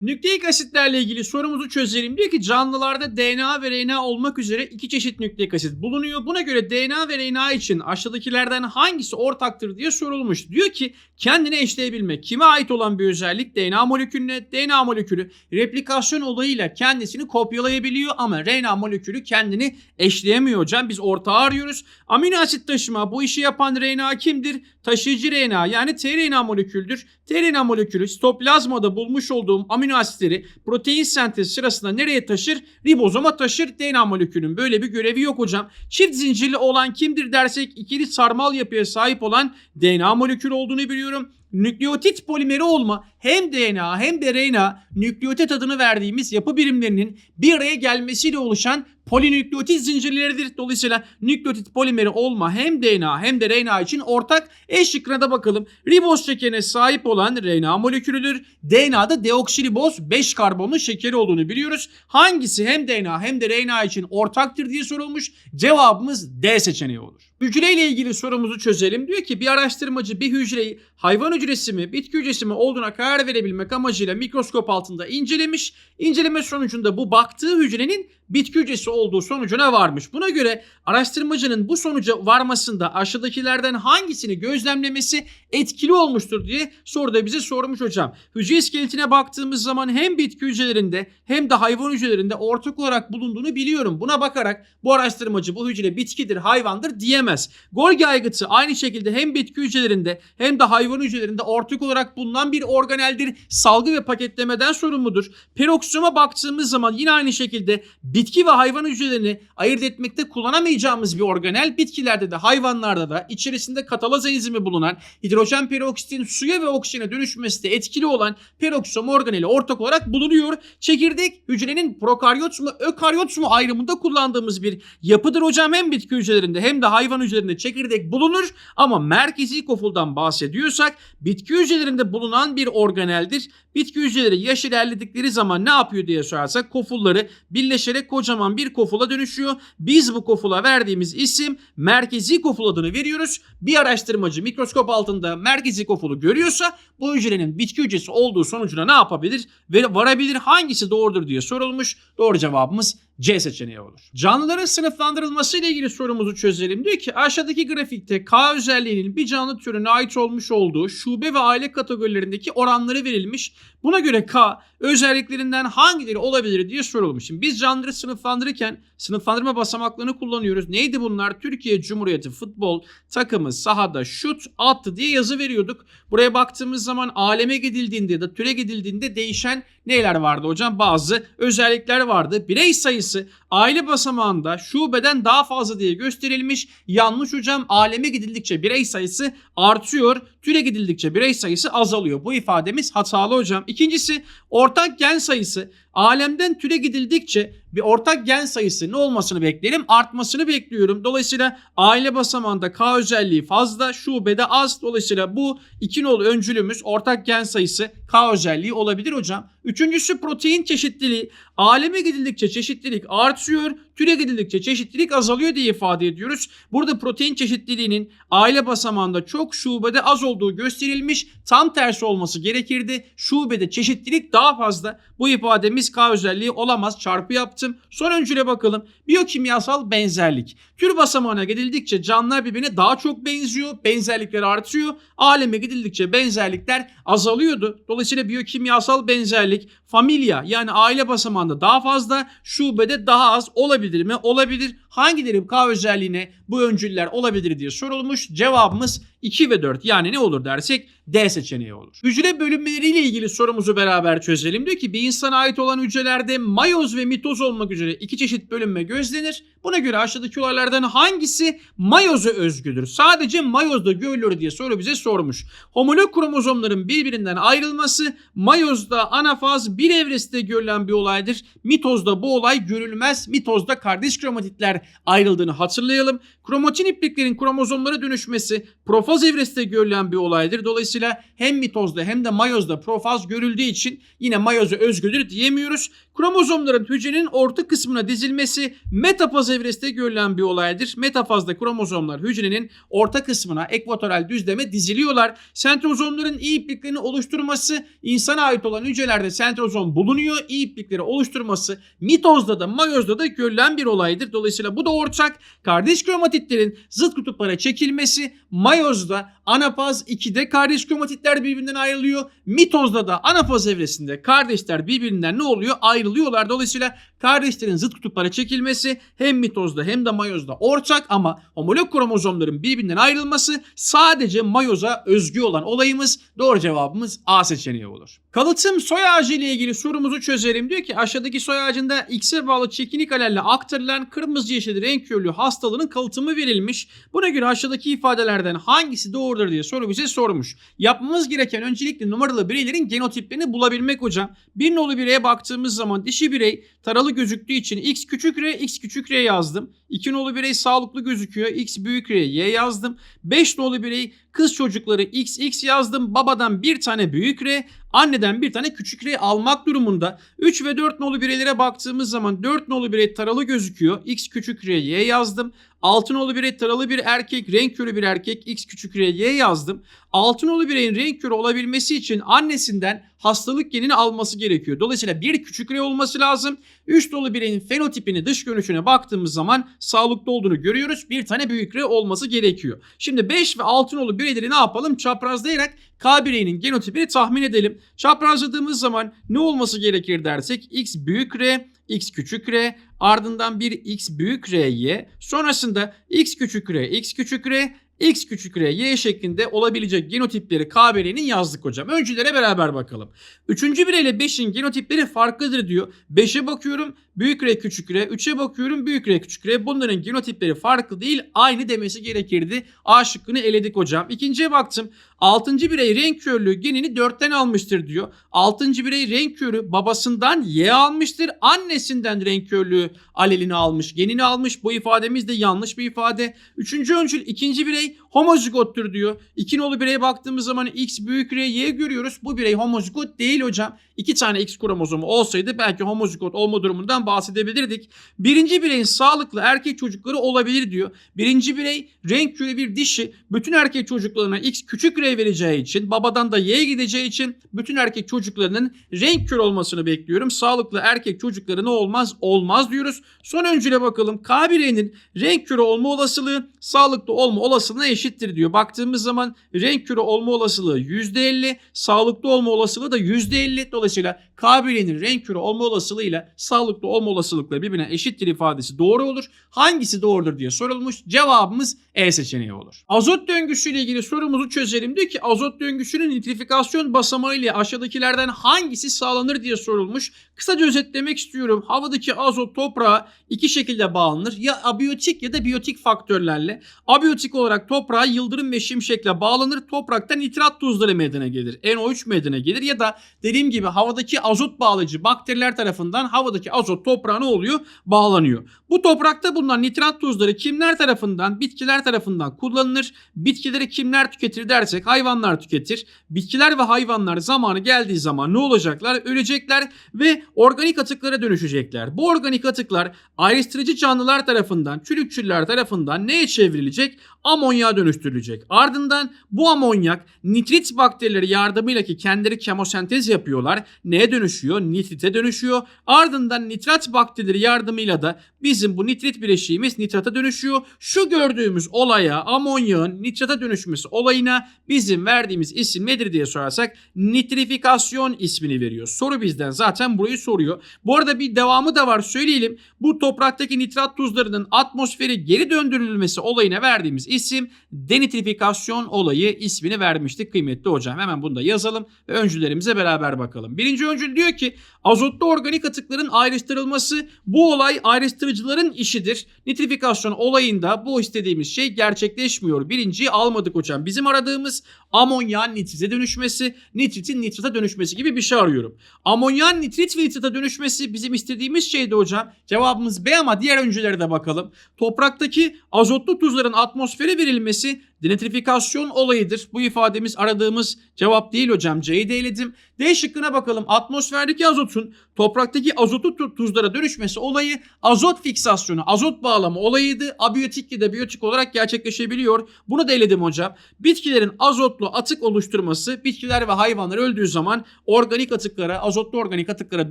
Nükleik asitlerle ilgili sorumuzu çözelim. Diyor ki canlılarda DNA ve RNA olmak üzere iki çeşit nükleik asit bulunuyor. Buna göre DNA ve RNA için aşağıdakilerden hangisi ortaktır diye sorulmuş. Diyor ki kendini eşleyebilmek. Kime ait olan bir özellik? DNA molekülüne. DNA molekülü replikasyon olayıyla kendisini kopyalayabiliyor ama RNA molekülü kendini eşleyemiyor hocam. Biz ortağı arıyoruz. Amino asit taşıma bu işi yapan RNA kimdir? Taşıyıcı RNA yani tRNA moleküldür. tRNA molekülü sitoplazmada bulmuş olduğum amino asitleri protein sentezi sırasında nereye taşır? Ribozoma taşır. DNA molekülünün böyle bir görevi yok hocam. Çift zincirli olan kimdir dersek ikili sarmal yapıya sahip olan DNA molekülü olduğunu biliyorum. Nükleotit polimeri olma hem DNA hem de RNA nükleotit adını verdiğimiz yapı birimlerinin bir araya gelmesiyle oluşan polinükleotit zincirleridir. Dolayısıyla nükleotit polimeri olma hem DNA hem de RNA için ortak. E şıkkına da bakalım. Riboz şekerine sahip olan RNA molekülüdür. DNA'da deoksiriboz 5 karbonlu şekeri olduğunu biliyoruz. Hangisi hem DNA hem de RNA için ortaktır diye sorulmuş. Cevabımız D seçeneği olur. Hücreyle ilgili sorumuzu çözelim. Diyor ki bir araştırmacı bir hücreyi hayvan hücresi mi bitki hücresi mi olduğuna karar verebilmek amacıyla mikroskop altında incelemiş. İnceleme sonucunda bu baktığı hücrenin bitki hücresi olduğu sonucuna varmış. Buna göre araştırmacının bu sonuca varmasında aşağıdakilerden hangisini gözlemlemesi etkili olmuştur diye soruda bize sormuş hocam. Hücre iskeletine baktığımız zaman hem bitki hücrelerinde hem de hayvan hücrelerinde ortak olarak bulunduğunu biliyorum. Buna bakarak bu araştırmacı bu hücre bitkidir, hayvandır diyemez. Golgi aygıtı aynı şekilde hem bitki hücrelerinde hem de hayvan hücrelerinde ortak olarak bulunan bir organeldir. Salgı ve paketlemeden sorumludur. Peroksoma baktığımız zaman yine aynı şekilde bitki ve hayvan hücrelerini ayırt etmekte kullanamayacağımız bir organel. Bitkilerde de hayvanlarda da içerisinde katalaz enzimi bulunan hidrojen peroksitin suya ve oksijene dönüşmesi de etkili olan peroksom organeli ortak olarak bulunuyor. Çekirdek hücrenin prokaryot mu ökaryot mu ayrımında kullandığımız bir yapıdır hocam. Hem bitki hücrelerinde hem de hayvan hücrelerinde çekirdek bulunur ama merkezi kofuldan bahsediyorsak bitki hücrelerinde bulunan bir organeldir. Bitki hücreleri yaş ilerledikleri zaman ne yapıyor diye sorarsak kofulları birleşerek kocaman bir kofula dönüşüyor. Biz bu kofula verdiğimiz isim merkezi koful adını veriyoruz. Bir araştırmacı mikroskop altında merkezi kofulu görüyorsa bu hücrenin bitki hücresi olduğu sonucuna ne yapabilir ve varabilir hangisi doğrudur diye sorulmuş. Doğru cevabımız C seçeneği olur. Canlıların sınıflandırılması ile ilgili sorumuzu çözelim. Diyor ki aşağıdaki grafikte K özelliğinin bir canlı türüne ait olmuş olduğu şube ve aile kategorilerindeki oranları verilmiş. Buna göre K özelliklerinden hangileri olabilir diye sorulmuş. Şimdi biz canlıları sınıflandırırken sınıflandırma basamaklarını kullanıyoruz. Neydi bunlar? Türkiye Cumhuriyeti futbol takımı sahada şut attı diye yazı veriyorduk. Buraya baktığımız zaman aleme gidildiğinde ya da türe gidildiğinde değişen neler vardı hocam? Bazı özellikler vardı. Birey sayısı aile basamağında şubeden daha fazla diye gösterilmiş. Yanlış hocam aleme gidildikçe birey sayısı artıyor. Türe gidildikçe birey sayısı azalıyor. Bu ifademiz hatalı hocam. İkincisi ortak gen sayısı. Alemden türe gidildikçe bir ortak gen sayısı ne olmasını beklerim? Artmasını bekliyorum. Dolayısıyla aile basamağında K özelliği fazla, şubede az. Dolayısıyla bu iki nolu öncülümüz ortak gen sayısı K özelliği olabilir hocam. Üçüncüsü protein çeşitliliği. Aleme gidildikçe çeşitlilik artıyor, türe gidildikçe çeşitlilik azalıyor diye ifade ediyoruz. Burada protein çeşitliliğinin aile basamağında çok şubede az olduğu gösterilmiş. Tam tersi olması gerekirdi. Şubede çeşitlilik daha fazla. Bu ifademiz K özelliği olamaz. Çarpı yaptım. Son öncüle bakalım. Biyokimyasal benzerlik. Tür basamağına gidildikçe canlılar birbirine daha çok benziyor. Benzerlikler artıyor. Aleme gidildikçe benzerlikler azalıyordu. Dolayısıyla biyokimyasal benzerlik familya yani aile basamağında daha fazla, şubede daha az olabilir mi? Olabilir. Hangileri K özelliğine bu öncüller olabilir diye sorulmuş. Cevabımız 2 ve 4 yani ne olur dersek D seçeneği olur. Hücre bölünmeleriyle ilgili sorumuzu beraber çözelim. Diyor ki bir insana ait olan hücrelerde mayoz ve mitoz olmak üzere iki çeşit bölünme gözlenir. Buna göre aşağıdaki olaylardan hangisi mayoza özgüdür? Sadece mayozda görülür diye soru bize sormuş. Homolog kromozomların birbirinden ayrılması mayozda anafaz bir evresinde görülen bir olaydır. Mitozda bu olay görülmez. Mitozda kardeş kromatitler ayrıldığını hatırlayalım. Kromatin ipliklerin kromozomlara dönüşmesi profaz evresinde görülen bir olaydır. Dolayısıyla hem mitozda hem de mayozda profaz görüldüğü için yine mayoza özgüdür diyemiyoruz. Kromozomların hücrenin orta kısmına dizilmesi metafaz evresinde görülen bir olaydır. Metafazda kromozomlar hücrenin orta kısmına ekvatoral düzleme diziliyorlar. Sentrozomların iyi ipliklerini oluşturması insana ait olan hücrelerde sentrozom bulunuyor. İyi iplikleri oluşturması mitozda da mayozda da görülen bir olaydır. Dolayısıyla bu da ortak. Kardeş kromatitlerin zıt kutuplara çekilmesi mayozda anafaz 2'de kardeş kromatitler birbirinden ayrılıyor. Mitozda da anafaz evresinde kardeşler birbirinden ne oluyor? Ayrılıyorlar. Dolayısıyla kardeşlerin zıt kutuplara çekilmesi hem mitozda hem de mayozda ortak ama homolog kromozomların birbirinden ayrılması sadece mayoza özgü olan olayımız. Doğru cevabımız A seçeneği olur. Kalıtım soy ağacı ile ilgili sorumuzu çözelim. Diyor ki aşağıdaki soy ağacında X'e bağlı çekinik alelle aktarılan kırmızı yeşil renk körlü hastalığının kalıtımı verilmiş. Buna göre aşağıdaki ifadelerden hangisi doğrudur diye soru bize sormuş. Yapmamız gereken öncelikle numaralı bireylerin genotiplerini bulabilmek hocam. Bir nolu bireye baktığımız zaman dişi birey taralı gözüktüğü için X küçük R, X küçük R yazdım. 2 nolu birey sağlıklı gözüküyor. X büyük R, Y yazdım. 5 nolu birey kız çocukları X, X yazdım. Babadan bir tane büyük R, anneden bir tane küçük R almak durumunda. 3 ve 4 nolu bireylere baktığımız zaman 4 nolu birey taralı gözüküyor. X küçük R, Y yazdım. 6 nolu birey taralı bir erkek, renk körü bir erkek, X küçük R, Y yazdım. 6 nolu bireyin renk körü olabilmesi için annesinden hastalık genini alması gerekiyor. Dolayısıyla bir küçük R olması lazım. 3 nolu bireyin fenotipini dış görünüşüne baktığımız zaman sağlıklı olduğunu görüyoruz. Bir tane büyük R olması gerekiyor. Şimdi 5 ve 6 nolu bireyleri ne yapalım? Çaprazlayarak K bireyinin genotipini tahmin edelim. Çaprazladığımız zaman ne olması gerekir dersek X büyük R, X küçük R, ardından bir X büyük R, Y, sonrasında X küçük R, X küçük R, X küçük R, Y şeklinde olabilecek genotipleri K bireyinin yazdık hocam. Öncülere beraber bakalım. Üçüncü birey ile 5'in genotipleri farklıdır diyor. 5'e bakıyorum büyük R küçük R. 3'e bakıyorum büyük R küçük R. Bunların genotipleri farklı değil aynı demesi gerekirdi. A şıkkını eledik hocam. İkinciye baktım. 6. birey renk körlüğü genini 4'ten almıştır diyor. 6. birey renk körü babasından Y almıştır. Annesinden renk körlüğü alelini almış, genini almış. Bu ifademiz de yanlış bir ifade. Üçüncü öncül ikinci birey homozigottur diyor. İki nolu bireye baktığımız zaman X büyük R, Y görüyoruz. Bu birey homozigot değil hocam. İki tane X kromozomu olsaydı belki homozigot olma durumundan bahsedebilirdik. Birinci bireyin sağlıklı erkek çocukları olabilir diyor. Birinci birey renk körü bir dişi. Bütün erkek çocuklarına X küçük R vereceği için babadan da Y gideceği için bütün erkek çocuklarının renk kör olmasını bekliyorum. Sağlıklı erkek çocukları ne olmaz? Olmaz diyoruz. Son öncüle bakalım. K bireyinin renk körü olma olasılığı sağlıklı olma olasılığına eşittir diyor. Baktığımız zaman renk körü olma olasılığı %50, sağlıklı olma olasılığı da %50. Dolayısıyla K bireyinin renk körü olma olasılığıyla sağlıklı olma olasılıkları birbirine eşittir ifadesi doğru olur. Hangisi doğrudur diye sorulmuş. Cevabımız E seçeneği olur. Azot döngüsüyle ilgili sorumuzu çözelim. Diyor ki azot döngüsünün nitrifikasyon basamağı ile aşağıdakilerden hangisi sağlanır diye sorulmuş. Kısaca özetlemek istiyorum. Havadaki azot toprağa iki şekilde bağlanır. Ya abiyotik ya da biyotik faktörlerle. Abiyotik olarak toprağa yıldırım ve şimşekle bağlanır. Toprakta nitrat tuzları meydana gelir. NO3 meydana gelir ya da dediğim gibi havadaki azot bağlayıcı bakteriler tarafından havadaki azot toprağa oluyor? Bağlanıyor. Bu toprakta bulunan nitrat tuzları kimler tarafından? Bitkiler tarafından kullanılır. Bitkileri kimler tüketir dersek hayvanlar tüketir. Bitkiler ve hayvanlar zamanı geldiği zaman ne olacaklar? Ölecekler ve organik atıklara dönüşecekler. Bu organik atıklar ayrıştırıcı canlılar tarafından, çürükçüller tarafından neye çevrilecek? Amonyağa dönüştürülecek. Ardından bu amonyak nitrit bakterileri yardımıyla ki kendileri kemosentez yapıyorlar. Neye dönüşüyor? Nitrite dönüşüyor. Ardından nitrat bakterileri yardımıyla da bizim bu nitrit bileşiğimiz nitrata dönüşüyor. Şu gördüğümüz olaya amonyağın nitrata dönüşmesi olayına bizim verdiğimiz isim nedir diye sorarsak nitrifikasyon ismini veriyor. Soru bizden zaten burayı soruyor. Bu arada bir devamı da var söyleyelim. Bu topraktaki nitrat tuzlarının atmosfere geri döndürülmesi olayına verdiğimiz isim denitrifikasyon olayı ismini vermiştik kıymetli hocam. Hemen bunu da yazalım ve öncüllerimize beraber bakalım. Birinci öncül diyor ki azotlu organik atıkların ayrıştırılması bu olay ayrıştırıcıların işidir. Nitrifikasyon olayında bu istediğimiz şey gerçekleşmiyor. Birinciyi almadık hocam. Bizim aradığımız amonyan nitrite dönüşmesi, nitritin nitrata dönüşmesi gibi bir şey arıyorum. Amonyan nitrit ve nitrata dönüşmesi bizim istediğimiz şeydi hocam. Cevabımız B ama diğer öncülere de bakalım. Topraktaki azotlu tuzların atmosfere verilmesi denitrifikasyon olayıdır. Bu ifademiz aradığımız cevap değil hocam. C'yi de eledim. D şıkkına bakalım. Atmosferdeki azotun topraktaki azotlu tu- tuzlara dönüşmesi olayı azot fiksasyonu, azot bağlama olayıydı. Abiyotik ya da biyotik olarak gerçekleşebiliyor. Bunu da eledim hocam. Bitkilerin azotlu atık oluşturması, bitkiler ve hayvanlar öldüğü zaman organik atıklara, azotlu organik atıklara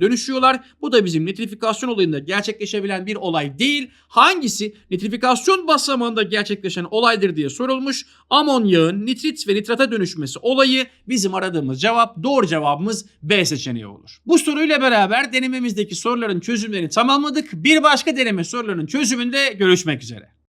dönüşüyorlar. Bu da bizim nitrifikasyon olayında gerçekleşebilen bir olay değil. Hangisi nitrifikasyon basamağında gerçekleşen olaydır diye sorulmuş. Amonyağın nitrit ve nitrata dönüşmesi olayı bizim aradığımız cevap. Doğru cevabımız B seçeneği olur. Bu soruyla beraber denememizdeki soruların çözümlerini tamamladık. Bir başka deneme sorularının çözümünde görüşmek üzere.